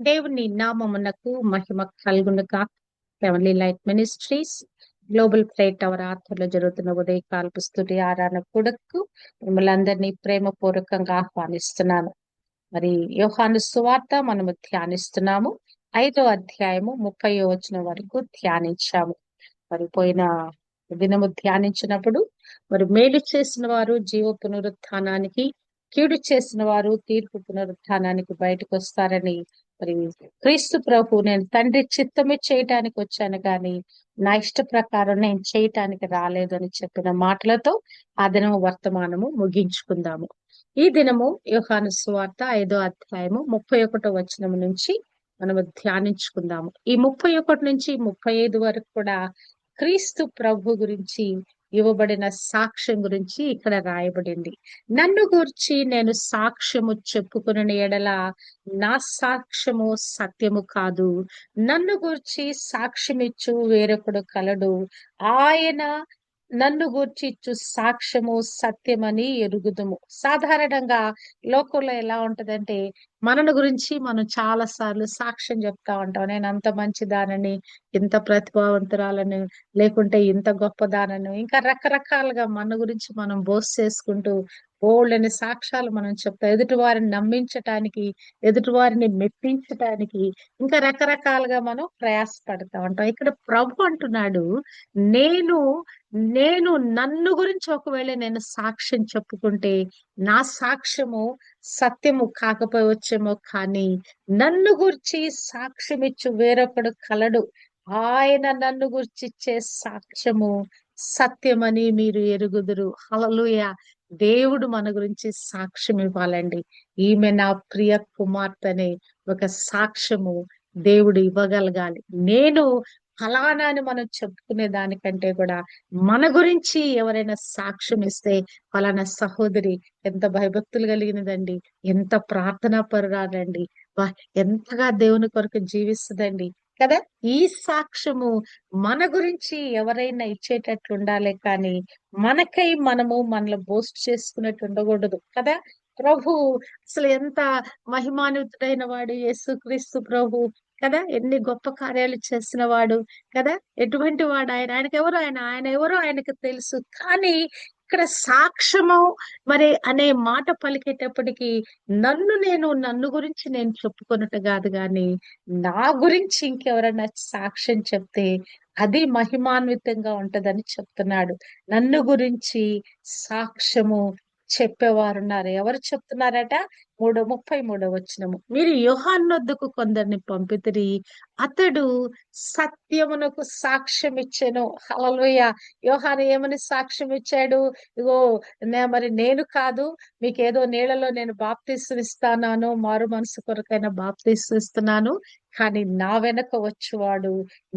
దేవుని నామమునకు మహిమ కలుగునుగా. Heavenly light ministries global plate tower ఆర్థర్లో జరుగుతున్న ఉదయకాల్పు స్థుతి ఆరాధన కొడుకు మిమ్మల్ని అందరినీ ప్రేమపూర్వకంగా ఆహ్వానిస్తున్నాను. మరి యోహాను సువార్త మనము ధ్యానిస్తున్నాము. ఐదో అధ్యాయము ముప్పై వచనం వరకు ధ్యానించాము. మరి పోయిన దినము ధ్యానించినప్పుడు మరి మేలు చేసిన వారు జీవ పునరుత్థానానికి కీడు చేసిన వారు తీర్పు పునరుత్థానానికి బయటకు వస్తారని మరి క్రీస్తు ప్రభు నేను తండ్రి చిత్తమే చేయటానికి వచ్చాను కానీ నా ఇష్ట ప్రకారం నేను చేయటానికి రాలేదని చెప్పిన మాటలతో ఆ దినము వర్తమానము ముగించుకుందాము. ఈ దినము యోహాను స్వార్త ఐదో అధ్యాయము ముప్పై ఒకటో వచనం నుంచి మనము ధ్యానించుకుందాము. ఈ ముప్పై ఒకటి నుంచి ముప్పై ఐదు వరకు కూడా క్రీస్తు ప్రభు గురించి ఇవ్వబడిన సాక్ష్యం గురించి ఇక్కడ రాయబడింది. నన్ను గూర్చి నేను సాక్ష్యము చెప్పుకుని ఎడల నా సాక్ష్యము సత్యము కాదు. నన్ను గూర్చి సాక్ష్యమిచ్చు వేరొకడు కలడు. ఆయన నన్ను గూర్చి ఇచ్చు సాక్ష్యము సత్యమని ఎరుగుదము. సాధారణంగా లోకంలో ఎలా ఉంటదంటే మనను గురించి మనం చాలా సార్లు సాక్ష్యం చెప్తా ఉంటాం. నేను అంత మంచి దానని ఇంత ప్రతిభావంతురాలని లేకుంటే ఇంత గొప్ప దానను ఇంకా రకరకాలుగా మన గురించి మనం బోస్ చేసుకుంటూ బోల్డని సాక్ష్యాలు మనం చెప్తాం ఎదుటి వారిని నమ్మించటానికి ఎదుటి వారిని మెప్పించటానికి ఇంకా రకరకాలుగా మనం ప్రయాసపడతా ఉంటాం. ఇక్కడ ప్రభు అంటున్నాడు నేను నేను నన్ను గురించి ఒకవేళ నేను సాక్ష్యం చెప్పుకుంటే నా సాక్ష్యము సత్యము కాకపోవచ్చేమో కానీ నన్ను గుర్చి సాక్ష్యమిచ్చు వేరొకడు కలడు. ఆయన నన్ను గుర్చిచ్చే సాక్ష్యము సత్యమని మీరు ఎరుగుదురు. హలలుయ దేవుడు మన గురించి సాక్ష్యం ఇవ్వాలండి. ఈమె నా ప్రియ కుమార్తె ఒక సాక్ష్యము దేవుడు ఇవ్వగలగాలి. నేను ఫలానా అని మనం చెప్పుకునే దానికంటే కూడా మన గురించి ఎవరైనా సాక్ష్యం ఇస్తే ఫలానా సహోదరి ఎంత భయభక్తులు కలిగినదండి ఎంత ప్రార్థనా పరురాలండి వా ఎంతగా దేవుని కొరకు జీవిస్తుందండి కదా? ఈ సాక్ష్యము మన గురించి ఎవరైనా ఇచ్చేటట్లు ఉండాలి కానీ మనకై మనము మనలో బోస్ట్ చేసుకున్నట్టు ఉండకూడదు కదా? ప్రభు అసలు ఎంత మహిమాన్వితుడైన వాడు యేసుక్రీస్తు ప్రభు. కదా? ఎన్ని గొప్ప కార్యాలు చేసిన వాడు కదా? ఎటువంటి వాడు? ఆయన ఆయనకి ఎవరు ఆయన ఆయన ఎవరో ఆయనకు తెలుసు. కానీ ఇక్కడ సాక్ష్యము మరి అనే మాట పలికేటప్పటికి నన్ను నేను నన్ను గురించి నేను చెప్పుకున్నట్టు కాదు కానీ నా గురించి ఇంకెవరైనా సాక్ష్యం చెప్తే అది మహిమాన్వితంగా ఉంటదని చెప్తున్నాడు. నన్ను గురించి సాక్ష్యము చెప్పేవారున్నారు. ఎవరు చెప్తున్నారట? మూడో ముప్పై మూడో వచ్చినము మీరు యోహాన్నొద్దుకు కొందరిని పంపితిరి. అతడు సత్యమునకు సాక్ష్యం ఇచ్చాను. హలలోయ యోహాను ఏమని సాక్ష్యం ఇచ్చాడు? ఇగో మరి నేను కాదు. మీకు ఏదో నీళ్ళలో నేను బాప్తీసు ఇస్తాను మారు మనసు కొరకైన బాప్తీసు ఇస్తున్నాను కానీ నా వెనక వచ్చేవాడు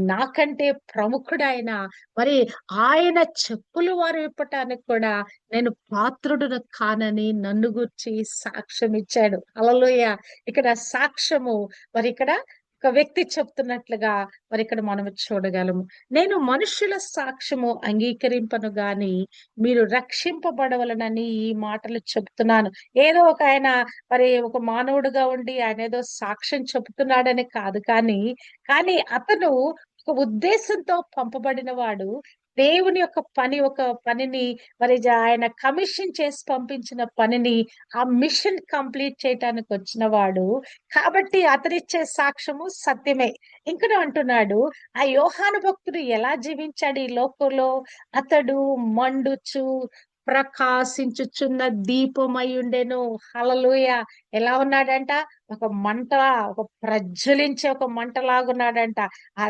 నాకంటే ప్రముఖుడైన మరి ఆయన చెప్పులు వారు ఇప్పటానికి కూడా నేను పాత్రుడును కానని నన్ను గుర్చి సాక్ష్యం ఇచ్చాడు అలలోయ ఇక్కడ సాక్ష్యము మరి ఇక్కడ ఒక వ్యక్తి చెప్తున్నట్లుగా మరి ఇక్కడ మనం చూడగలము. నేను మనుషుల సాక్ష్యము అంగీకరింపను గాని మీరు రక్షింపబడవలనని ఈ మాటలు చెప్తున్నాను. ఏదో ఒక ఆయన మరి ఒక మానవుడుగా ఉండి ఆయన ఏదో సాక్ష్యం చెప్తున్నాడని కాదు కానీ కానీ అతను ఒక ఉద్దేశంతో పంపబడిన వాడు దేవుని యొక్క పని ఒక పనిని మరి ఆయన కమిషన్ చేసి పంపించిన పనిని ఆ మిషన్ కంప్లీట్ చేయటానికి వచ్చిన వాడు కాబట్టి అతనిచ్చే సాక్ష్యము సత్యమే. ఇంకను అంటున్నాడు ఆ యోహాను భక్తుడు ఎలా జీవించాడు ఈ లోకంలో? అతడు మండుచు ప్రకాశించుచున్న దీపమై ఉండెను. హలలుయ ఎలా ఉన్నాడంట? ఒక మంట ఒక ప్రజ్వలించే ఒక మంట లాగున్నాడంట. ఆ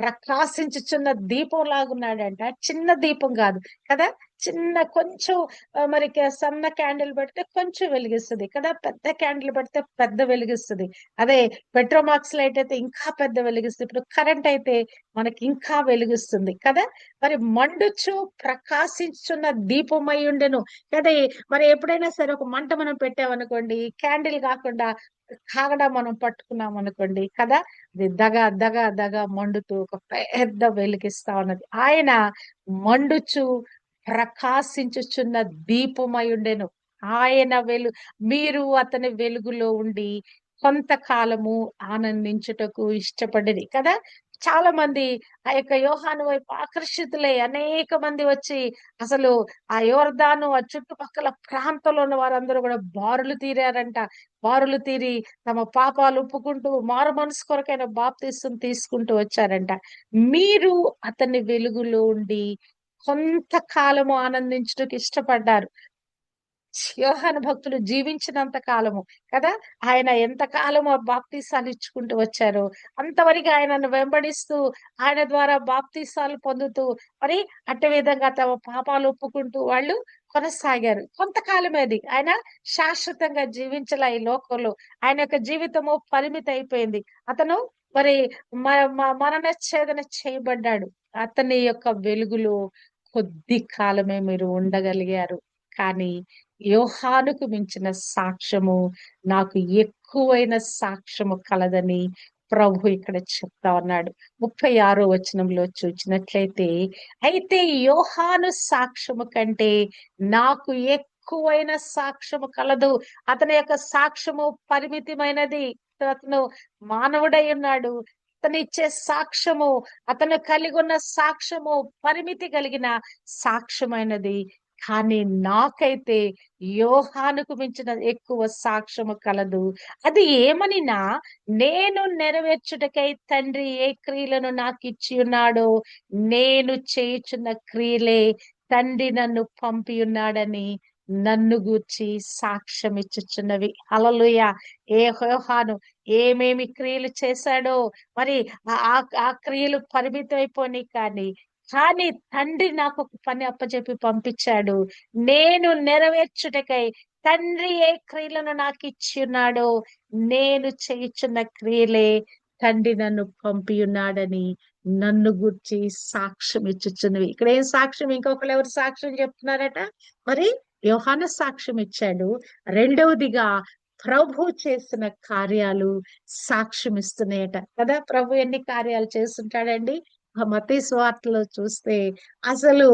ప్రకాశించుచున్న దీపం లాగున్నాడంట. చిన్న దీపం కాదు కదా? చిన్న కొంచెం మరి సన్న క్యాండిల్ పెడితే కొంచెం వెలిగిస్తుంది కదా? పెద్ద క్యాండిల్ పెడితే పెద్ద వెలిగిస్తుంది. అదే పెట్రోమాక్స్ లైట్ అయితే ఇంకా పెద్ద వెలిగిస్తుంది ఇప్పుడు కరెంట్ అయితే మనకి ఇంకా వెలిగిస్తుంది కదా? మరి మండుచు ప్రకాశించున్న దీపమై ఉండెను. కదా మరి ఎప్పుడైనా సరే ఒక మంట మనం పెట్టామనుకోండి క్యాండిల్ కాకుండా కాగడా మనం పట్టుకున్నాం అనుకోండి కదా అది దగ దగ దగ మండుతూ ఒక పెద్ద వెలిగిస్తా ఉన్నది. ఆయన మండుచు ప్రకాశించుచున్న దీపమై ఉండెను. ఆయన వెలు మీరు అతని వెలుగులో ఉండి కొంతకాలము ఆనందించుటకు ఇష్టపడేది కదా. చాలా మంది ఆ యొక్క యోహాను వైపు ఆకర్షితులై అనేక మంది వచ్చి అసలు ఆ యోర్దాను ఆ చుట్టుపక్కల ప్రాంతంలో ఉన్న వారందరూ కూడా బారులు తీరారంట. బారులు తీరి తమ పాపాలు ఒప్పుకుంటూ మారు మనసు కొరకైన బాప్తీసం తీసుకుంటూ వచ్చారంట. మీరు అతని వెలుగులో ఉండి కొంతకాలము ఆనందించడానికి ఇష్టపడ్డారు. యోహాను భక్తులు జీవించినంత కాలము కదా? ఆయన ఎంత కాలము ఆ బాప్తీసాలు ఇచ్చుకుంటూ వచ్చారో అంతవరకు ఆయనను వెంబడిస్తూ ఆయన ద్వారా బాప్తీసాలు పొందుతూ మరి అట్టే విధంగా తమ పాపాలు ఒప్పుకుంటూ వాళ్ళు కొనసాగారు. కొంతకాలమే అది. ఆయన శాశ్వతంగా జీవించలే ఈ లోకంలో. ఆయన యొక్క జీవితము పరిమితి అయిపోయింది అతను మరి మ- మ- మరణఛేదన చేయబడ్డాడు. అతని యొక్క వెలుగులో కొద్ది కాలమే మీరు ఉండగలిగారు. కానీ యోహానుకు మించిన సాక్ష్యము నాకు ఎక్కువైన సాక్ష్యము కలదని ప్రభు ఇక్కడ చెప్తా ఉన్నాడు. ముప్పై ఆరో వచనంలో చూచినట్లయితే అయితే యోహాను సాక్ష్యము కంటే నాకు ఎక్కువైన సాక్ష్యము కలదు. అతని యొక్క సాక్ష్యము పరిమితమైనది. అతను మానవుడై ఉన్నాడు. అతను ఇచ్చే సాక్ష్యము అతను కలిగి ఉన్న సాక్ష్యము పరిమితి కలిగిన సాక్ష్యమైనది. కానీ నాకైతే యోహానుకు మించిన ఎక్కువ సాక్ష్యము కలదు. అది ఏమనినా నేను నెరవేర్చుటకై తండ్రి ఏ క్రియలను నాకు ఇచ్చి ఉన్నాడో నేను చేయుచున్న క్రియలే తండ్రి నన్ను పంపి ఉన్నాడని నన్ను గూర్చి సాక్ష్యం ఇచ్చుచున్నవి. అలలుయ ఏ యోహాను ఏమేమి క్రియలు చేశాడో మరి ఆ ఆ- ఆ క్రియలు పరిమితమైపోయినాయి కానీ కానీ తండ్రి నాకు ఒక పని అప్పచెప్పి పంపించాడు. నేను నెరవేర్చుటకై తండ్రి ఏ క్రియలను నాకు ఇచ్చి ఉన్నాడో నేను చేయుచున్న క్రియలే తండ్రి నన్ను పంపి ఉన్నాడని నన్ను గుర్చి సాక్ష్యం ఇచ్చుచున్నవి. ఇక్కడ ఏం సాక్ష్యం? ఇంకొకరు ఎవరు సాక్ష్యం చెప్తున్నారట? మరి వ్యవహాన సాక్ష్యం ఇచ్చాడు. రెండవదిగా ప్రభు చేసిన కార్యాలు సాక్ష్యం ఇస్తున్నాయట. కదా ప్రభు ఎన్ని కార్యాలు చేస్తుంటాడండి? మతీ స్వార్తలో చూస్తే అసలు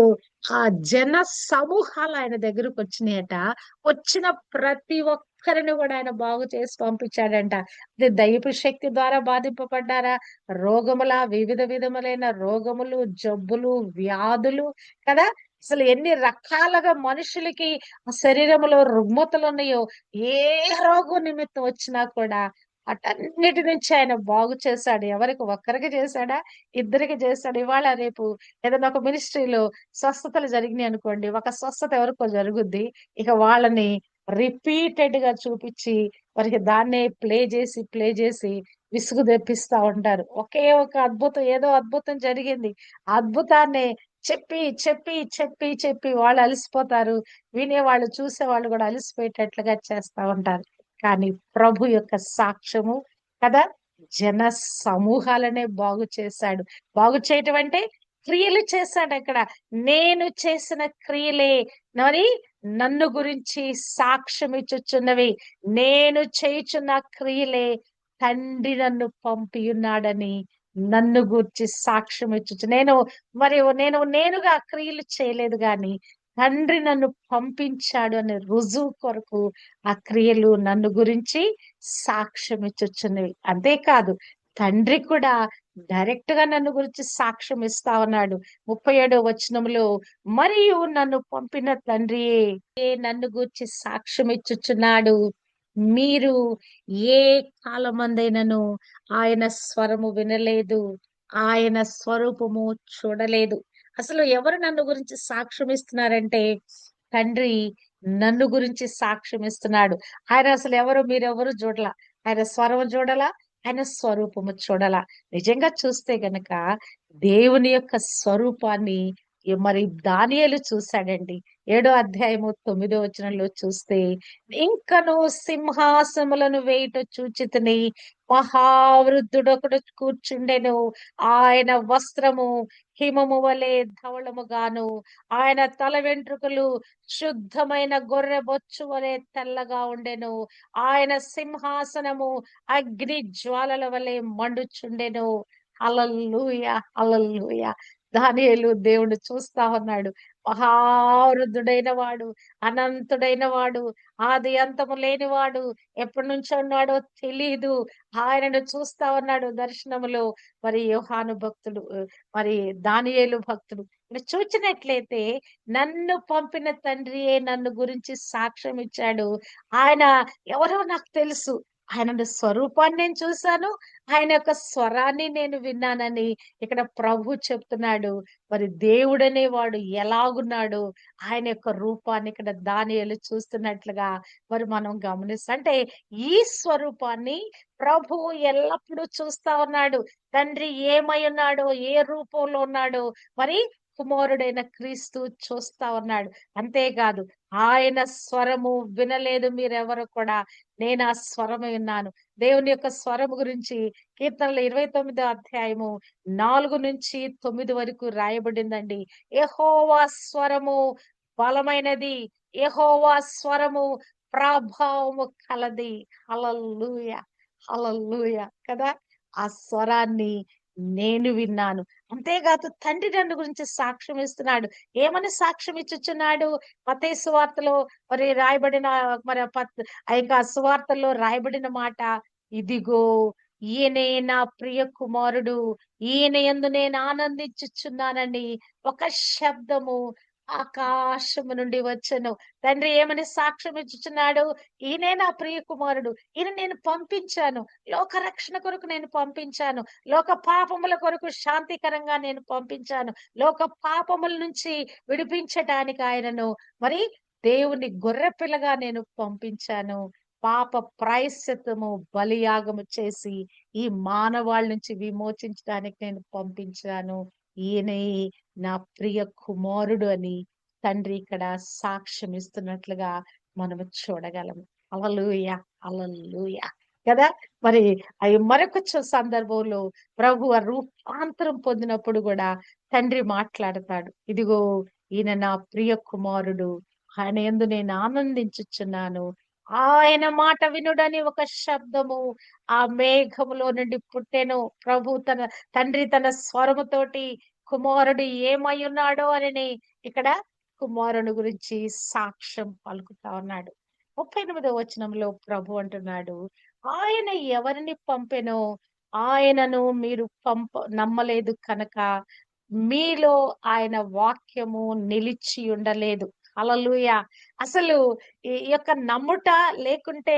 ఆ జన సమూహాలు ఆయన దగ్గరకు వచ్చినాయట. వచ్చిన ప్రతి ఒక్కరిని కూడా ఆయన బాగు చేసి పంపించాడంట. అది దైవ శక్తి ద్వారా బాధింపబడ్డారా? రోగముల వివిధ విధములైన రోగములు జబ్బులు వ్యాధులు కదా? అసలు ఎన్ని రకాలుగా మనుషులకి శరీరంలో రుగ్మతలు ఉన్నాయో ఏ రోగం నిమిత్తం వచ్చినా కూడా అటన్నిటి నుంచి ఆయన బాగు చేశాడు. ఎవరికి ఒక్కరికి చేశాడా? ఇద్దరికి చేశాడు. ఇవాళ రేపు ఏదైనా ఒక మినిస్ట్రీలో స్వస్థతలు జరిగినాయి అనుకోండి ఒక స్వస్థత ఎవరికో జరుగుద్ది. ఇక వాళ్ళని రిపీటెడ్గా చూపించి వారికి దాన్నే ప్లే చేసి ప్లే చేసి విసుగు తెప్పిస్తా ఉంటారు. ఒకే ఒక అద్భుతం ఏదో అద్భుతం జరిగింది. అద్భుతాన్ని చెప్పి చెప్పి చెప్పి చెప్పి వాళ్ళు అలసిపోతారు. వినే వాళ్ళు చూసే వాళ్ళు కూడా అలసిపోయేటట్లుగా చేస్తా ఉంటారు. కానీ ప్రభు యొక్క సాక్ష్యము కదా? జన సమూహాలనే బాగు చేశాడు. బాగు చేయటం అంటే క్రియలు చేశాడు అక్కడ. నేను చేసిన క్రియలే. మరి నన్ను గురించి సాక్ష్యం ఇచ్చుచున్నవి. నేను చేయుచున్న క్రియలే. తండ్రి నన్ను పంపియున్నాడని నన్ను గూర్చి సాక్ష్యం ఇచ్చు నేను మరి నేను నేనుగా క్రియలు చేయలేదు గాని తండ్రి నన్ను పంపించాడు అనే రుజువు కొరకు ఆ క్రియలు నన్ను గురించి సాక్ష్యం ఇచ్చుచున్నవి అంతేకాదు తండ్రి కూడా డైరెక్ట్గా నన్ను గురించి సాక్ష్యం ఇస్తా ఉన్నాడు. ముప్పై ఏడో వచనంలో మరియు నన్ను పంపిన తండ్రియే నన్ను గురించి సాక్ష్యం ఇచ్చుచున్నాడు మీరు ఏ కాలమందైనను ఆయన స్వరము వినలేదు ఆయన స్వరూపము చూడలేదు. అసలు ఎవరు నన్ను గురించి సాక్ష్యం ఇస్తున్నారంటే? తండ్రి నన్ను గురించి సాక్ష్యం ఇస్తున్నాడు. ఆయన అసలు ఎవరు? మీరెవరు? చూడలా. ఆయన స్వరం చూడలా ఆయన స్వరూపము చూడాల. నిజంగా చూస్తే గనక దేవుని యొక్క స్వరూపాన్ని మరి దానియలు చూశాడండి. ఏడో అధ్యాయము తొమ్మిదో వచనంలో చూస్తే ఇంకను సింహాసములను వేయట చూచితిని మహావృద్ధుడొకడు కూర్చుండెను. ఆయన వస్త్రము హిమము వలె ధవళముగాను. ఆయన తల వెంట్రుకలు శుద్ధమైన గొర్రె బొచ్చు వలె తెల్లగా ఉండెను. ఆయన సింహాసనము అగ్ని జ్వాలల వలె మండుచుండెను. అలల్లుయ అలల్లుయ దానియేలు దేవుడు చూస్తా ఉన్నాడు. మహావృద్ధుడైన వాడు అనంతుడైన వాడు ఆది అంతము లేనివాడు ఎప్పటి నుంచి ఉన్నాడో తెలీదు. ఆయనను చూస్తా ఉన్నాడు దర్శనములో. మరి యోహాను భక్తుడు మరి దానియేలు భక్తుడు. చూచినట్లయితే నన్ను పంపిన తండ్రియే నన్ను గురించి సాక్ష్యం ఇచ్చాడు ఆయన ఎవరో నాకు తెలుసు. ఆయన స్వరూపాన్ని నేను చూశాను. ఆయన యొక్క స్వరాన్ని నేను విన్నానని ఇక్కడ ప్రభు చెప్తున్నాడు. మరి దేవుడనే వాడు ఎలాగున్నాడు? ఆయన యొక్క రూపాన్ని ఇక్కడ దానియలు చూస్తున్నట్లుగా మరి మనం గమనిస్తాం. అంటే ఈ స్వరూపాన్ని ప్రభు ఎల్లప్పుడూ చూస్తా ఉన్నాడు. తండ్రి ఏమై ఉన్నాడో ఏ రూపంలో ఉన్నాడో మరి కుమారుడైన క్రీస్తు చూస్తా ఉన్నాడు. అంతేకాదు ఆయన స్వరము వినలేదు మీరెవరు కూడా. నేను ఆ స్వరము విన్నాను. దేవుని యొక్క స్వరము గురించి కీర్తనలు ఇరవై తొమ్మిదో అధ్యాయము నాలుగు నుంచి తొమ్మిది వరకు రాయబడిందండి. ఎహోవా స్వరము బలమైనది. ఎహోవా స్వరము ప్రభావము కలది. అలల్లుయ అలల్లుయ కదా? ఆ స్వరాన్ని నేను విన్నాను. అంతేకాదు తండ్రి నన్ను గురించి సాక్ష్యం ఇస్తున్నాడు. ఏమని సాక్ష్యం ఇచ్చుచున్నాడు? మతే సువార్తలో మరి రాయబడిన మరి పత్- ఆ యొక్క సువార్తల్లో రాయబడిన మాట ఇదిగో ఈయనే నా ప్రియ కుమారుడు. ఈయన ఎందు నేను ఆనందించుచున్నానని ఒక శబ్దము ఆకాశము నుండి వచ్చను. తండ్రి ఏమని సాక్ష్యం ఇచ్చుచున్నాడు? ఈయనే నా ప్రియ కుమారుడు ఈయన నేను పంపించాను. లోక రక్షణ కొరకు నేను పంపించాను. లోక పాపముల కొరకు శాంతికరంగా నేను పంపించాను. లోక పాపముల నుంచి విడిపించటానికి ఆయనను. మరి దేవుని గొర్రె పిల్లగా నేను పంపించాను. పాప ప్రాయశ్చిత్తము బలియాగము చేసి ఈ మానవాళి నుంచి విమోచించడానికి నేను పంపించాను. ఈయనే నా ప్రియ కుమారుడు అని తండ్రి ఇక్కడ సాక్ష్యం ఇస్తున్నట్లుగా మనము చూడగలం. అలలుయ అలలుయ. కదా? మరి అవి మరొక సందర్భంలో ప్రభు రూపాంతరం పొందినప్పుడు కూడా తండ్రి మాట్లాడతాడు. ఇదిగో ఈయన నా ప్రియ కుమారుడు ఆయన ఎందు నేను ఆనందించుచున్నాను. ఆయన మాట వినుడని ఒక శబ్దము ఆ మేఘములో నుండి పుట్టెను. ప్రభు తన తండ్రి తన స్వరముతోటి కుమారుడు ఏమై ఉన్నాడో అని ఇక్కడ కుమారుని గురించి సాక్ష్యం పలుకుతా ఉన్నాడు. ముప్పై ఎనిమిదో వచనంలో ప్రభు అంటున్నాడు ఆయన ఎవరిని పంపెనో? ఆయనను మీరు పంప నమ్మలేదు కనుక మీలో ఆయన వాక్యము నిలిచి ఉండలేదు. అలలుయ అసలు ఈ యొక్క నమ్ముట లేకుంటే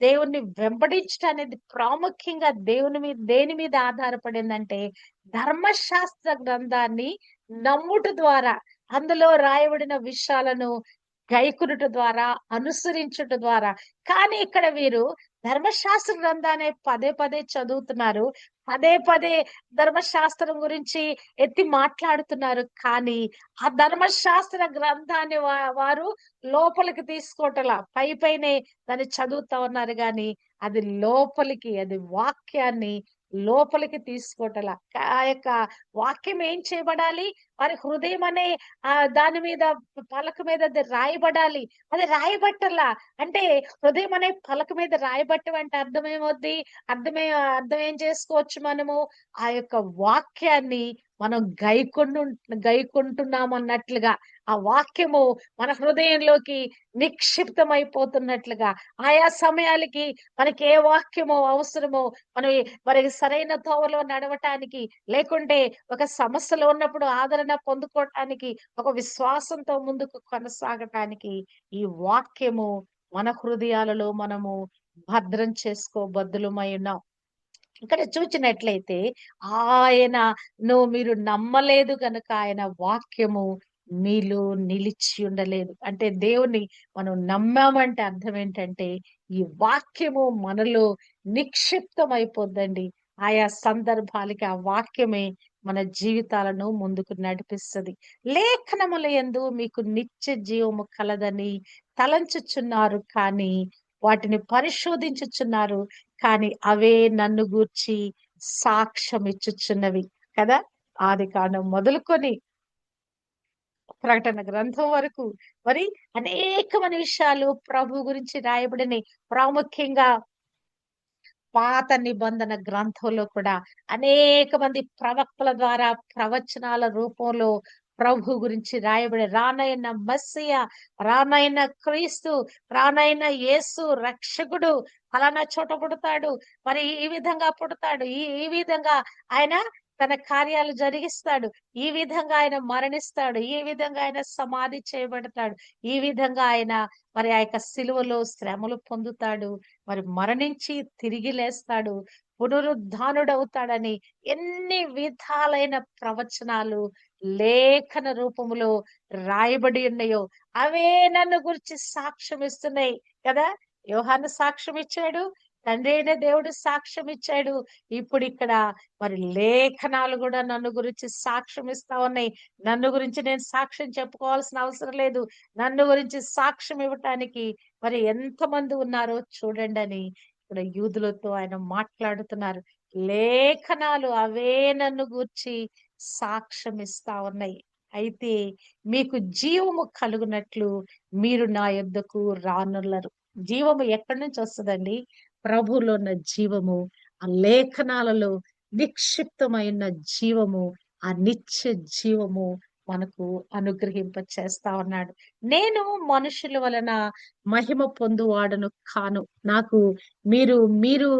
దేవుణ్ణి వెంబడించడం అనేది ప్రాముఖ్యంగా దేవుని మీద దేని మీద ఆధారపడిందంటే ధర్మశాస్త్ర గ్రంథాన్ని నమ్ముట ద్వారా అందులో రాయబడిన విషయాలను గైకునుట ద్వారా అనుసరించుట ద్వారా. కానీ ఇక్కడ వీరు ధర్మశాస్త్ర గ్రంథాన్ని పదే పదే చదువుతున్నారు. పదే పదే ధర్మశాస్త్రం గురించి ఎత్తి మాట్లాడుతున్నారు. కానీ ఆ ధర్మశాస్త్ర గ్రంథాన్ని వారు లోపలికి తీసుకోవటలా పై పైనే దాన్ని చదువుతా ఉన్నారు. కానీ అది లోపలికి అది వాక్యాన్ని లోపలికి తీసుకోవటలా ఆ యొక్క వాక్యం ఏం చేయబడాలి? వారి హృదయం అనే ఆ దాని మీద పలక మీద అది రాయబడాలి. అది రాయబట్టలా. అంటే హృదయం అనే పలక మీద రాయబట్టం అంటే అర్థం అర్థమే అర్థం ఏం చేసుకోవచ్చు మనము? ఆ యొక్క వాక్యాన్ని మనం గైకొండు గైకొంటున్నామన్నట్లుగా ఆ వాక్యము మన హృదయంలోకి నిక్షిప్తమైపోతున్నట్లుగా ఆయా సమయాలకి మనకి ఏ వాక్యమో అవసరమో మనం మరి సరైన తోవలో నడవటానికి లేకుంటే ఒక సమస్యలో ఉన్నప్పుడు ఆదరణ పొందుకోవటానికి ఒక విశ్వాసంతో ముందుకు కొనసాగటానికి ఈ వాక్యము మన హృదయాలలో మనము భద్రం చేసుకోబద్దులమై ఉన్నాం. ఇక్కడ చూచినట్లయితే ఆయన ను మీరు నమ్మలేదు గనుక ఆయన వాక్యము మీలో నిలిచి ఉండలేదు. అంటే దేవుని మనం నమ్మామంటే అర్థం ఏంటంటే ఈ వాక్యము మనలో నిక్షిప్తం అయిపోద్దండి ఆయా సందర్భాలకి ఆ వాక్యమే మన జీవితాలను ముందుకు నడిపిస్తుంది. లేఖనముల ఎందు మీకు నిత్య జీవము కలదని తలంచుచున్నారు కానీ వాటిని పరిశోధించుచున్నారు. కానీ అవే నన్ను గూర్చి సాక్ష్యం ఇచ్చుచున్నవి కదా? ఆది కాండం మొదలుకొని ప్రకటన గ్రంథం వరకు మరి అనేకమైన విషయాలు ప్రభు గురించి రాయబడిని ప్రాముఖ్యంగా పాత నిబంధన గ్రంథంలో కూడా అనేక మంది ప్రవక్తల ద్వారా ప్రవచనాల రూపంలో ప్రభు గురించి రాయబడి రానైన మస్సియ రానైన క్రీస్తు రానైన యేసు రక్షకుడు ఫలానా చోట పుడతాడు మరి ఈ విధంగా పుడతాడు ఈ ఈ విధంగా ఆయన తన కార్యాలు జరిగిస్తాడు. ఈ విధంగా ఆయన మరణిస్తాడు. ఈ విధంగా ఆయన సమాధి చేయబడతాడు. ఈ విధంగా ఆయన మరి ఆ యొక్క సిలువలో శ్రమలు పొందుతాడు. మరి మరణించి తిరిగి లేస్తాడు. పునరుద్ధానుడవుతాడని ఎన్ని విధాలైన ప్రవచనాలు లేఖన రూపములో రాయబడి ఉన్నాయో అవే నన్ను గురించి సాక్ష్యం ఇస్తున్నాయి కదా? యోహాను సాక్ష్యం ఇచ్చాడు తండ్రి అయిన దేవుడు సాక్ష్యం ఇచ్చాడు. ఇప్పుడు ఇక్కడ మరి లేఖనాలు కూడా నన్ను గురించి సాక్ష్యం ఇస్తా ఉన్నాయి. నన్ను గురించి నేను సాక్ష్యం చెప్పుకోవాల్సిన అవసరం లేదు. నన్ను గురించి సాక్ష్యం ఇవ్వటానికి మరి ఎంతమంది ఉన్నారో చూడండి అని ఇక్కడ యూదులతో ఆయన మాట్లాడుతున్నారు. లేఖనాలు అవే నన్ను గూర్చి సాక్ష్యం ఇస్తా ఉన్నాయి. అయితే మీకు జీవము కలుగునట్లు మీరు నా యొద్దకు రానున్నారు. జీవము ఎక్కడి నుంచి వస్తుందండి? ప్రభులో ఉన్న జీవము ఆ లేఖనాలలో నిక్షిప్తమైన జీవము ఆ నిత్య జీవము మనకు అనుగ్రహింప చేస్తా ఉన్నాడు. నేను మనుషుల వలన మహిమ పొందువాడను కాను. నాకు మీరు మీరు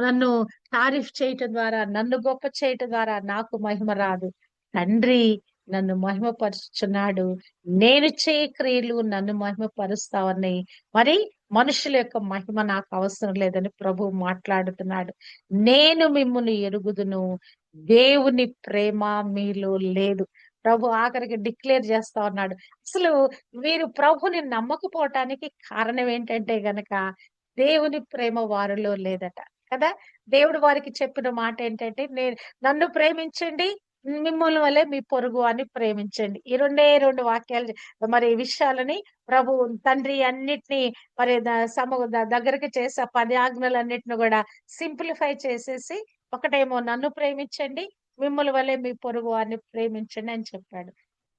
నన్ను తారీఫ్ చేయటం ద్వారా నన్ను గొప్ప చేయటం ద్వారా నాకు మహిమ రాదు. తండ్రి నన్ను మహిమపరుచున్నాడు నేను చేయ క్రియలు నన్ను మహిమపరుస్తావని. మరి మనుషుల యొక్క మహిమ నాకు అవసరం లేదని ప్రభు మాట్లాడుతున్నాడు. నేను మిమ్మల్ని ఎరుగుదును. దేవుని ప్రేమ మీలో లేదు. ప్రభు ఆఖరికి డిక్లేర్ చేస్తా ఉన్నాడు. అసలు వీరు ప్రభుని నమ్మకపోవటానికి కారణం ఏంటంటే గనక దేవుని ప్రేమ వారిలో లేదట. కదా? దేవుడు వారికి చెప్పిన మాట ఏంటంటే నేను నన్ను ప్రేమించండి మిమ్మల్ని వల్లే మీ పొరుగు అని ప్రేమించండి. ఈ రెండే రెండు వాక్యాలు మరి ఈ విషయాలని ప్రభు తండ్రి అన్నిటినీ మరి సమ ద- దగ్గరికి చేసి ఆ పది ఆజ్ఞలన్నిటిని కూడా సింప్లిఫై చేసేసి ఒకటేమో నన్ను ప్రేమించండి మిమ్మల్ని వల్లే మీ పొరుగు అని ప్రేమించండి అని చెప్పాడు.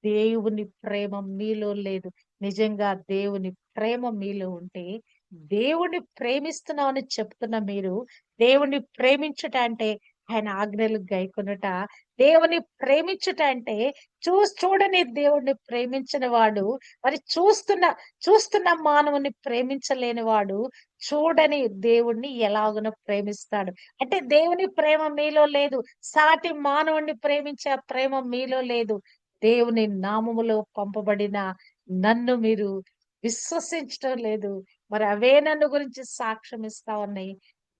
దేవుని ప్రేమ మీలో లేదు. నిజంగా దేవుని ప్రేమ మీలో ఉంటే దేవుని ప్రేమిస్తున్నామని చెప్తున్న మీరు దేవుని ప్రేమించుట అంటే ఆయన ఆజ్ఞలు గైకొనుట. దేవుని ప్రేమించుట అంటే చూ చూడని దేవుణ్ణి ప్రేమించిన వాడు మరి చూస్తున్న చూస్తున్న మానవుని ప్రేమించలేని వాడు చూడని దేవుణ్ణి ఎలాగున ప్రేమిస్తాడు. అంటే దేవుని ప్రేమ మీలో లేదు సాటి మానవుణ్ణి ప్రేమించే ప్రేమ మీలో లేదు. దేవుని నామములో పంపబడిన నన్ను మీరు విశ్వసించడం లేదు. మరి అవే నన్ను గురించి సాక్ష్యం ఇస్తా ఉన్నాయి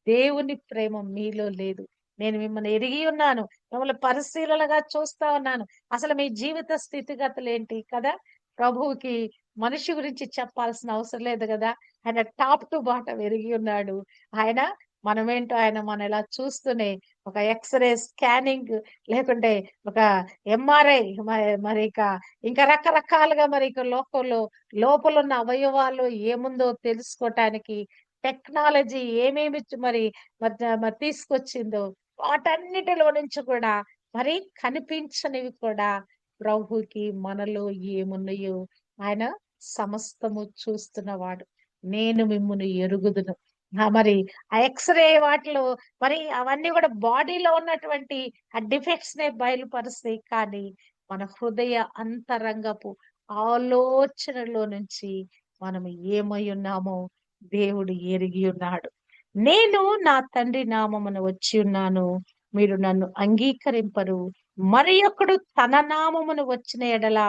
దేవుని ప్రేమ మీలో లేదు. నేను మిమ్మల్ని ఎరిగి ఉన్నాను మిమ్మల్ని పరిశీలనగా చూస్తా ఉన్నాను. అసలు మీ జీవిత స్థితిగతులు ఏంటి కదా? ప్రభువుకి మనిషి గురించి చెప్పాల్సిన అవసరం లేదు కదా? ఆయన టాప్ టు బాటం ఎరిగి ఉన్నాడు. ఆయన మనమేంటో ఆయన మన ఇలా చూస్తూనే ఒక ఎక్స్రే స్కానింగ్ లేకుంటే ఒక ఎంఆర్ఐ మరి ఇక ఇంకా రకరకాలుగా మరి ఇక లోకంలో లోపల ఉన్న అవయవాలు ఏముందో తెలుసుకోవటానికి టెక్నాలజీ ఏమేమి మరి మరి తీసుకొచ్చిందో వాటన్నిటిలో నుంచి కూడా మరి కనిపించనివి కూడా ప్రభుకి మనలో ఏమున్నాయో ఆయన సమస్తము చూస్తున్నవాడు. నేను మిమ్మల్ని ఎరుగుదును. మరి ఆ ఎక్స్రే వాటిలో మరి అవన్నీ కూడా బాడీలో ఉన్నటువంటి ఆ డిఫెక్ట్స్ నే బయలుపరుస్తాయి. కానీ మన హృదయ అంతరంగపు ఆలోచనలో నుంచి మనం ఏమై ఉన్నామో దేవుడు ఎరిగి ఉన్నాడు. నేను నా తండ్రి నామమున వచ్చి ఉన్నాను. మీరు నన్ను అంగీకరింపరు. మరి ఒకడు తన నామమును వచ్చిన ఎడల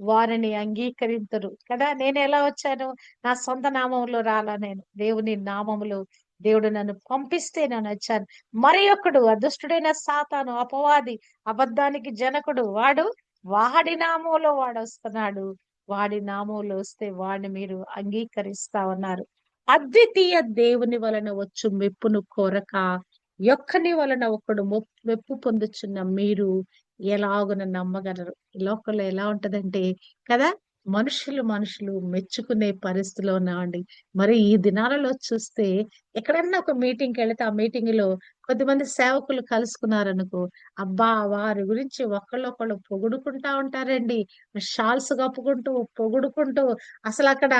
వారిని అంగీకరించరు కదా నేను ఎలా వచ్చాను? నా సొంత నామములో రాలా నేను? దేవుని నామములో దేవుడు నన్ను పంపిస్తే నేను వచ్చాను. మరి ఒకడు అదృష్టుడైన సాతాను అపవాది అబద్ధానికి జనకుడు వాడు వాడి నామంలో వాడు వస్తున్నాడు వాడి నామంలో వస్తే వాడిని మీరు అంగీకరిస్తా ఉన్నారు. అద్వితీయ దేవుని వలన వచ్చు మెప్పును కోరక యొక్కని వలన ఒకడు మెప్పు పొందుచున్న మీరు ఎలాగున నమ్మగలరు? లోకంలో ఎలా ఉంటదంటే కదా? మనుషులు మనుషులు మెచ్చుకునే పరిస్థితిలో ఉన్నామండి. మరి ఈ దినాలలో చూస్తే ఎక్కడన్నా ఒక మీటింగ్కి వెళితే ఆ మీటింగ్లో కొద్దిమంది సేవకులు కలుసుకున్నారనుకో అబ్బా వారి గురించి ఒకళ్ళొకళ్ళు పొగుడుకుంటా ఉంటారండి. షాల్స్ కప్పుకుంటూ పొగుడుకుంటూ అసలు అక్కడ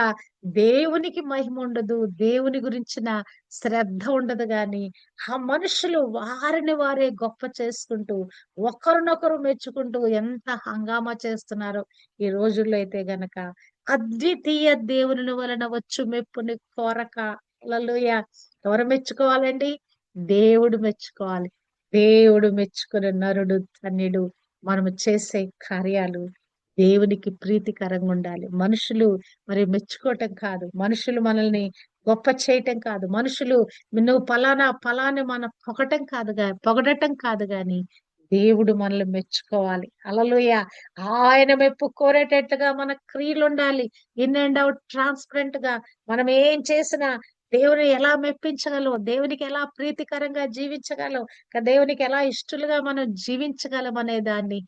దేవునికి మహిమ ఉండదు. దేవుని గురించిన శ్రద్ధ ఉండదు గాని ఆ మనుషులు వారిని వారే గొప్ప చేసుకుంటూ ఒకరినొకరు మెచ్చుకుంటూ ఎంత హంగామా చేస్తున్నారో ఈ రోజుల్లో అయితే గనక. అద్వితీయ దేవుని వలన వచ్చు మెప్పుని కోరక. హల్లెలూయా. ఎవరు మెచ్చుకోవాలండి? దేవుడు మెచ్చుకోవాలి. దేవుడు మెచ్చుకునే నరుడు ధన్యుడు మనము చేసే కార్యాలు దేవునికి ప్రీతికరంగా ఉండాలి. మనుషులు మరి మెచ్చుకోవటం కాదు. మనుషులు మనల్ని గొప్ప చేయటం కాదు. మనుషులు నువ్వు పలానా పలాని మన పొగటం కాదు గా పొగడటం కాదు గాని దేవుడు మనల్ని మెచ్చుకోవాలి. అలలుయ ఆయన మెప్పు కోరేటట్టుగా మన క్రియలు ఉండాలి. ఇన్ అండ్ అవుట్ ట్రాన్స్పరెంట్గా మనం ఏం చేసినా దేవుని ఎలా మెప్పించగలం దేవునికి ఎలా ప్రీతికరంగా జీవించగలం దేవునికి ఎలా ఇష్టలుగా మనం జీవించగలం అనే దాన్ని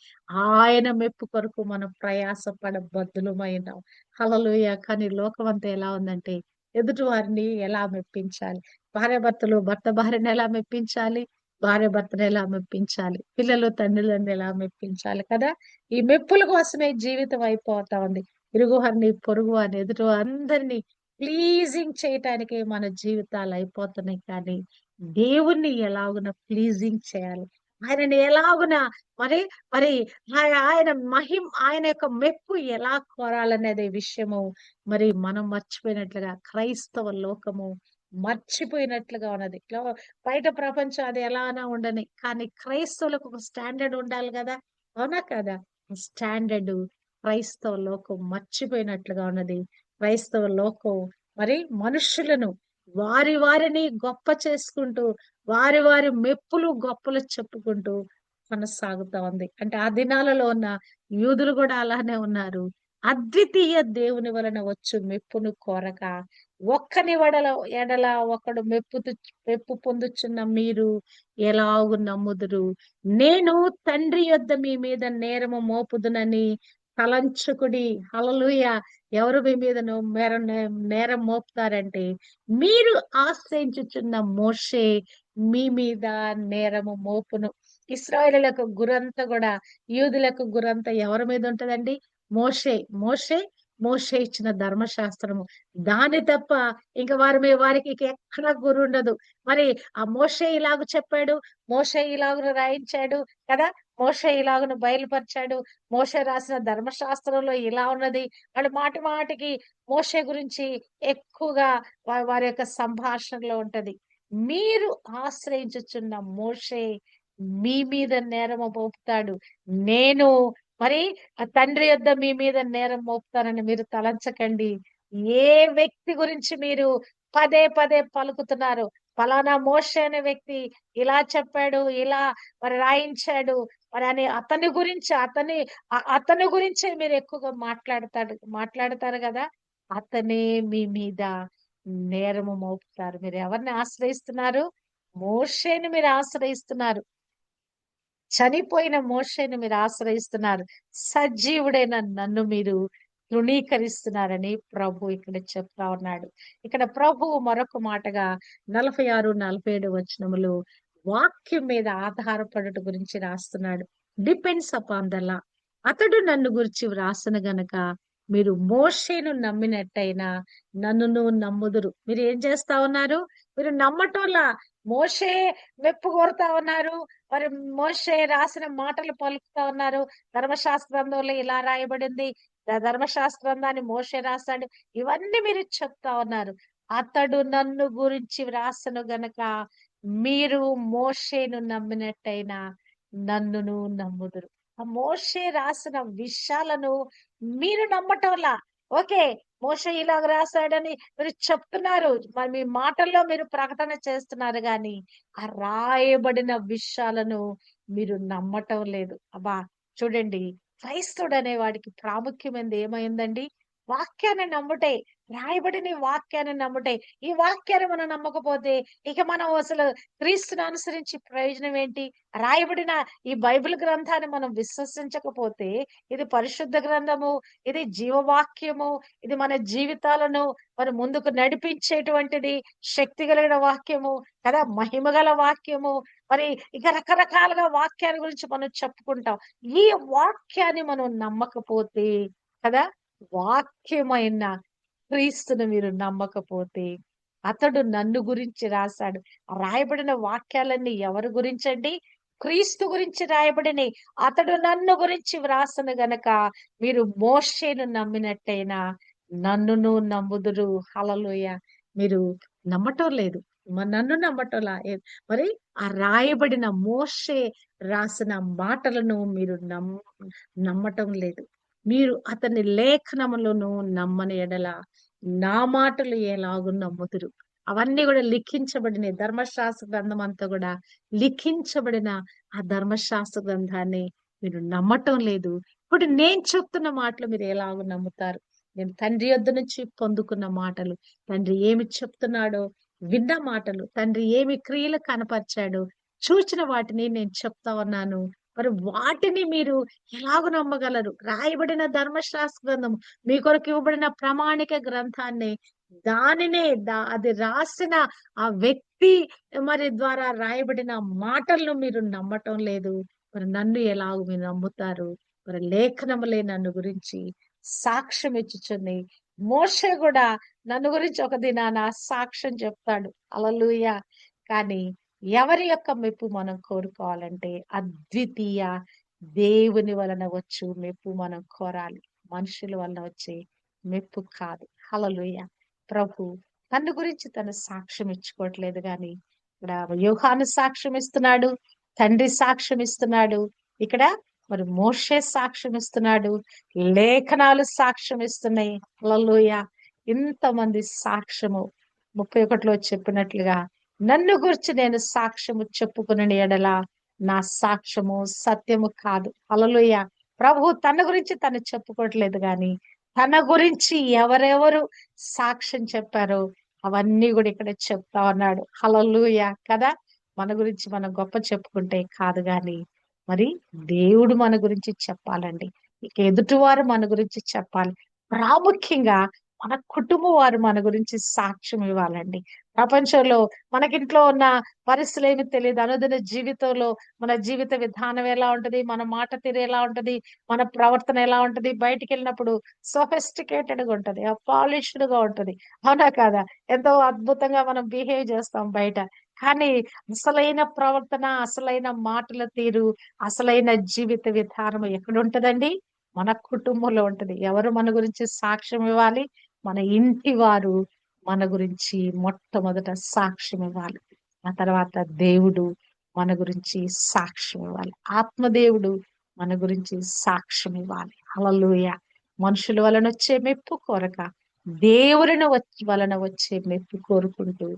ఆయన మెప్పు కొరకు మనం ప్రయాసపడ బద్దులమైనాం హలలుయ కానీ లోకం అంతా ఎలా ఉందంటే ఎదుటి వారిని ఎలా మెప్పించాలి? భార్య భర్తలు భర్త భార్యను ఎలా మెప్పించాలి? భార్య భర్తను ఎలా మెప్పించాలి? పిల్లలు తండ్రులను ఎలా మెప్పించాలి కదా? ఈ మెప్పుల కోసమే జీవితం అయిపోతా ఉంది. ఇరుగు వారిని పొరుగు వారిని ఎదుటి అందరినీ ప్లీజింగ్ చేయటానికి మన జీవితాలు అయిపోతున్నాయి. కానీ దేవుణ్ణి ఎలాగున ప్లీజింగ్ చేయాలి? ఆయనని ఎలాగున మరి మరి ఆయన మహిం ఆయన యొక్క మెప్పు ఎలా కోరాలనేది విషయము మరి మనం మర్చిపోయినట్లుగా క్రైస్తవ లోకము మర్చిపోయినట్లుగా ఉన్నది. బయట ప్రపంచం అది ఎలానా ఉండని కానీ క్రైస్తవులకు ఒక స్టాండర్డ్ ఉండాలి కదా? అవునా కదా? స్టాండర్డ్ క్రైస్తవ లోకం మర్చిపోయినట్లుగా ఉన్నది. క్రైస్తవ లోకం. మరి మనుషులను వారి వారిని గొప్ప చేసుకుంటూ వారి వారి మెప్పులు గొప్పలు చెప్పుకుంటూ కొనసాగుతా ఉంది. అంటే ఆ దినాలలో ఉన్న యూదులు కూడా అలానే ఉన్నారు. అద్వితీయ దేవుని వలన వచ్చు మెప్పును కోరక ఒక్కని వడల ఎడల ఒకడు మెప్పు మెప్పు పొందుచున్న మీరు ఎలాగు నమ్ముదురు? నేను తండ్రి యొద్ద మీ మీద నేరము మోపుదునని తలంచుకుడి హలలుయ ఎవరు మీ మీద నో- నేరం మోపుతారంటే మీరు ఆశ్రయించుచున్న మోషే మీ మీద నేరము మోపును. ఇస్రాయేలులకు గురంతా కూడా యూదులకు గురంతా ఎవరి మీద ఉంటదండి? మోషే. మోషే మోషే ఇచ్చిన ధర్మశాస్త్రము. దాని తప్ప ఇంకా వారి మీద వారికి ఎక్కడ గురుండదు. మరి ఆ మోషే ఇలాగ చెప్పాడు మోషే ఇలాగ రాయించాడు కదా? మోషే ఇలాగను బయలుపరిచాడు. మోష రాసిన ధర్మశాస్త్రంలో ఇలా ఉన్నది. వాళ్ళు మాటి మాటికి మోషే గురించి ఎక్కువగా వారి యొక్క సంభాషణలో ఉంటది. మీరు ఆశ్రయించుచున్న మోషే మీ మీద నేరం మోపుతాడు. నేను మరి ఆ తండ్రి యొద్ద మీ మీద నేరం మోపుతానని మీరు తలంచకండి. ఏ వ్యక్తి గురించి మీరు పదే పదే పలుకుతున్నారు? ఫలానా మోషే అనే వ్యక్తి ఇలా చెప్పాడు ఇలా మరి రాయించాడు. మరి అని అతని గురించి అతని అతని గురించే మీరు ఎక్కువగా మాట్లాడతాడు మాట్లాడతారు కదా? అతనే మీ మీద నేరము మోపుతారు. మీరు ఎవరిని ఆశ్రయిస్తున్నారు? మోషేని మీరు ఆశ్రయిస్తున్నారు. చనిపోయిన మోషేని మీరు ఆశ్రయిస్తున్నారు. సజీవుడైన నన్ను మీరు తృణీకరిస్తున్నారని ప్రభు ఇక్కడ చెప్తా ఉన్నాడు. ఇక్కడ ప్రభు మరొక మాటగా నలభై ఆరు నలభై ఏడు వచనములు వాక్యం మీద ఆధారపడట గురించి రాస్తున్నాడు. డిపెండ్స్ అపాన్ ద లా అతడు నన్ను గురించి వ్రాసిన గనక మీరు మోషేను నమ్మినట్టయినా నన్నును నమ్ముదురు. మీరు ఏం చేస్తా ఉన్నారు? మీరు నమ్మటంలా మోషే మెప్పు కోరుతా ఉన్నారు. మరి మోషే రాసిన మాటలు పలుకుతా ఉన్నారు. ధర్మశాస్త్రంలో ఇలా రాయబడింది. ద- ధర్మశాస్త్రం దాన్ని మోషే రాశాడు. ఇవన్నీ మీరు చెప్తా ఉన్నారు. అతడు నన్ను గురించి వ్రాసను గనక మీరు మోషేను నమ్మినట్టయినా నన్నును నమ్ముదురు. ఆ మోషే రాసిన విషయాలను మీరు నమ్మటంలా. ఓకే మోషే ఇలాగ రాశాడని మీరు చెప్తున్నారు. మరి మీ మాటల్లో మీరు ప్రకటన చేస్తున్నారు కానీ ఆ రాయబడిన విషయాలను మీరు నమ్మటం లేదు. అబ్బా చూడండి క్రైస్తవుడు అనే వాడికి ప్రాముఖ్యమైనది ఏమైందండి? వాక్యాన్ని నమ్ముటే రాయబడిన వాక్యాన్ని నమ్ముటే ఈ వాక్యాన్ని మనం నమ్మకపోతే ఇక మనం అసలు క్రీస్తుని అనుసరించి ప్రయోజనం ఏంటి? రాయబడిన ఈ బైబిల్ గ్రంథాన్ని మనం విశ్వసించకపోతే ఇది పరిశుద్ధ గ్రంథము ఇది జీవవాక్యము ఇది మన జీవితాలను మరి ముందుకు నడిపించేటువంటిది శక్తి కలిగిన వాక్యము కదా? మహిమ గల వాక్యము. మరి ఇక రకరకాలుగా వాక్యాల గురించి మనం చెప్పుకుంటాం. ఈ వాక్యాన్ని మనం నమ్మకపోతే కదా? వాక్యమైన క్రీస్తును మీరు నమ్మకపోతే అతడు నన్ను గురించి రాశాడు. రాయబడిన వాక్యాలన్నీ ఎవరి గురించండి? క్రీస్తు గురించి రాయబడిన అతడు నన్ను గురించి వ్రాసను గనక మీరు మోషేను నమ్మినట్టయినా నన్నును నమ్ముదురు. హలలోయ మీరు నమ్మటం లేదు. నన్ను నమ్మటంలా మరి ఆ రాయబడిన మోషే రాసిన మాటలను మీరు నమ్మ నమ్మటం లేదు. మీరు అతని లేఖనములను నమ్మని ఎడల నా మాటలు ఎలాగూ నమ్ముతురు. అవన్నీ కూడా లిఖించబడిన ధర్మశాస్త్ర గ్రంథం అంతా కూడా లిఖించబడిన ఆ ధర్మశాస్త్ర గ్రంథాన్ని మీరు నమ్మటం లేదు. ఇప్పుడు నేను చెప్తున్న మాటలు మీరు ఎలాగో నమ్ముతారు? నేను తండ్రి యొద్ద నుంచి పొందుకున్న మాటలు తండ్రి ఏమి చెప్తున్నాడో విన్న మాటలు తండ్రి ఏమి క్రియలు కనపరిచాడో చూచిన వాటిని నేను చెప్తా ఉన్నాను. మరి వాటిని మీరు ఎలాగ నమ్మగలరు? రాయబడిన ధర్మశాస్త్ర గ్రంథం మీ కొరకు ఇవ్వబడిన ప్రామాణిక గ్రంథాన్ని దానినే దా అది రాసిన ఆ వ్యక్తి మరి ద్వారా రాయబడిన మాటలను మీరు నమ్మటం లేదు. మరి నన్ను ఎలాగ మీరు నమ్ముతారు? మరి లేఖనములే నన్ను గురించి సాక్ష్యం ఇచ్చుచుంది మోషే కూడా నన్ను గురించి ఒక దినాన సాక్ష్యం చెప్తాడు. అలలుయ కానీ ఎవరి యొక్క మెప్పు మనం కోరుకోవాలంటే అద్వితీయ దేవుని వలన వచ్చు మెప్పు మనం కోరాలి. మనుషుల వలన వచ్చే మెప్పు కాదు. హలలుయ ప్రభు తన గురించి తను సాక్ష్యం ఇచ్చుకోవట్లేదు కానీ ఇక్కడ యోహాను సాక్ష్యం ఇస్తున్నాడు తండ్రి సాక్ష్యం ఇస్తున్నాడు ఇక్కడ మరి మోషే సాక్ష్యం ఇస్తున్నాడు లేఖనాలు సాక్ష్యం ఇస్తున్నాయి. హలలుయ ఇంతమంది సాక్ష్యము ముప్పై ఒకటిలో చెప్పినట్లుగా నన్ను గురించి నేను సాక్ష్యము చెప్పుకుని ఎడల నా సాక్ష్యము సత్యము కాదు. అలలుయ ప్రభు తన గురించి తను చెప్పుకోవట్లేదు కానీ తన గురించి ఎవరెవరు సాక్ష్యం చెప్పారో అవన్నీ కూడా ఇక్కడ చెప్తా ఉన్నాడు. హలలుయ కదా. మన గురించి మనం గొప్ప చెప్పుకుంటే కాదు గాని మరి దేవుడు మన గురించి చెప్పాలండి. ఇక ఎదుటివారు మన గురించి చెప్పాలి. ప్రాముఖ్యంగా మన కుటుంబం వారు మన గురించి సాక్ష్యం ఇవ్వాలండి. ప్రపంచంలో మనకింట్లో ఉన్న పరిస్థితులు ఏమి తెలియదు అనుదిన జీవితంలో మన జీవిత విధానం ఎలా ఉంటది? మన మాట తీరు ఎలా ఉంటది? మన ప్రవర్తన ఎలా ఉంటది? బయటికి వెళ్ళినప్పుడు సొఫెస్టికేటెడ్గా ఉంటది. పాలిష్డ్గా ఉంటది. అవునా కాదా? ఎంతో అద్భుతంగా మనం బిహేవ్ చేస్తాం బయట. కానీ అసలైన ప్రవర్తన అసలైన మాటల తీరు అసలైన జీవిత విధానం ఎక్కడ ఉంటదండి మన కుటుంబంలో ఉంటది. ఎవరు మన గురించి సాక్ష్యం ఇవ్వాలి? మన ఇంటి వారు మన గురించి మొట్టమొదట సాక్ష్యం ఇవ్వాలి. ఆ తర్వాత దేవుడు మన గురించి సాక్ష్యం ఇవ్వాలి. ఆత్మదేవుడు మన గురించి సాక్ష్యం ఇవ్వాలి. అలలోయ మనుషుల వలన వచ్చే మెప్పు కోరక దేవుని వలన వచ్చే మెప్పు కోరుకుంటూ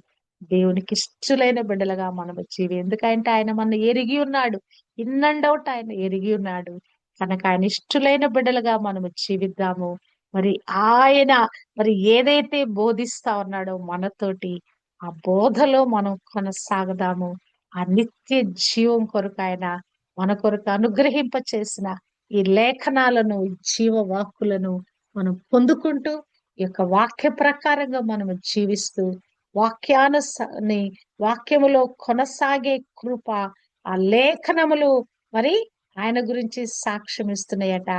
దేవునికి ఇష్టలైన బిడ్డలుగా మనం వచ్చేవి. ఎందుకంటే ఆయన మన ఎరిగి ఉన్నాడు. ఇన్ అండ్ అవుట్ ఆయన ఎరిగి ఉన్నాడు. కనుక ఆయన ఇష్టలైన బిడ్డలుగా మనము జీవిద్దాము మరి ఆయన మరి ఏదైతే బోధిస్తా ఉన్నాడో మనతోటి ఆ బోధలో మనం కొనసాగదాము. ఆ నిత్య జీవం కొరకు ఆయన మన కొరకు అనుగ్రహింప చేసిన ఈ లేఖనాలను జీవ వాక్కులను మనం పొందుకుంటూ ఈ యొక్క వాక్య ప్రకారంగా మనం జీవిస్తూ వాక్యానుసని వాక్యములో కొనసాగే కృప ఆ లేఖనములు మరి ఆయన గురించి సాక్ష్యం ఇస్తున్నాయట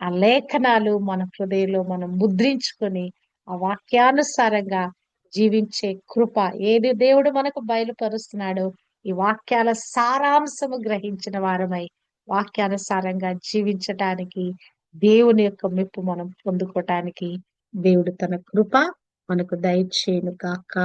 ఆ లేఖనాలు మన హృదయంలో మనం ముద్రించుకొని ఆ వాక్యానుసారంగా జీవించే కృప ఏది దేవుడు మనకు బయలుపరుస్తున్నాడో ఈ వాక్యాల సారాంశము గ్రహించిన వారమై వాక్యానుసారంగా జీవించటానికి దేవుని యొక్క మెప్పు మనం పొందుకోవటానికి దేవుడు తన కృప మనకు దయచేయను కాక